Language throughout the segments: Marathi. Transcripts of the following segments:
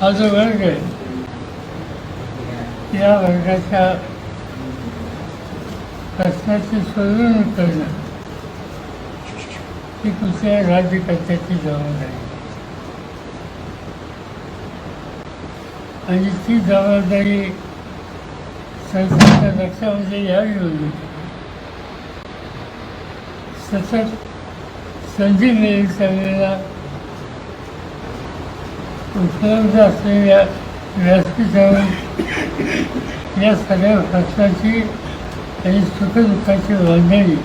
हा जो वर्ग आहे. या वर्गाच्या प्रश्नाचे सोडवणूक करणं ही कुठल्या राज्यकर्त्याची जबाबदारी. आणि ती जबाबदारी संस्थेच्या लक्षामध्ये यावी होती सतत संधी मिळेल त्यावेळेला उपलब्ध असलेल्या व्यासपीठावर या सगळ्या प्रश्नाची आणि सुखदुःखाची बांधणी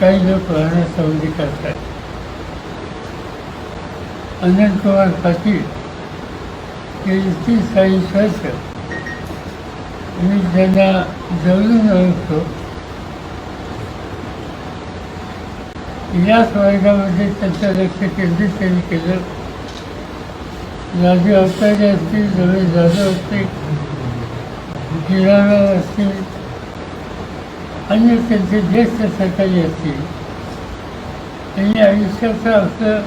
काही लोक वाहण्यासंबंधी करतात. अनंत कुमार पाटील गेली तीस चाळीस वर्ष मी त्यांना जवळून ओळखतो याच वर्गामध्ये त्यांचं लक्ष केंद्रित त्यांनी केलं. राजू अवतारे असतील गणेश जाधव असतील किराणा असतील अन्य त्यांचे ज्येष्ठ सहकारी असतील त्यांनी आयुष्याचं आपलं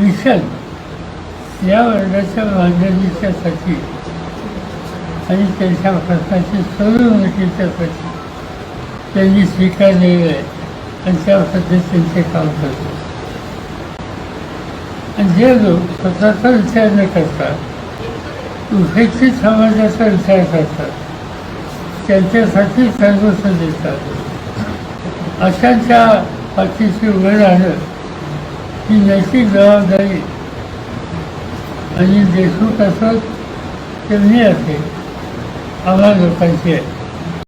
मिशन या वर्गाच्या मांडणीच्यासाठी आणि त्यांच्या प्रश्नाची सोडवणुकीच्यासाठी त्यांनी स्वीकारलेलं आहे. आणि त्या पद्धतीने त्यांचे काम करतो जे लोक स्वतःचा विचार न करतात. उपेक्षित समाजाचा विचार करतात. त्यांच्यासाठी सर्वस्व देतात अशांच्या पाठीशी उभं राहणं ही नैतिक जबाबदारी. आणि देशमुख असोत ते मी असेल आम्हा लोकांची आहे.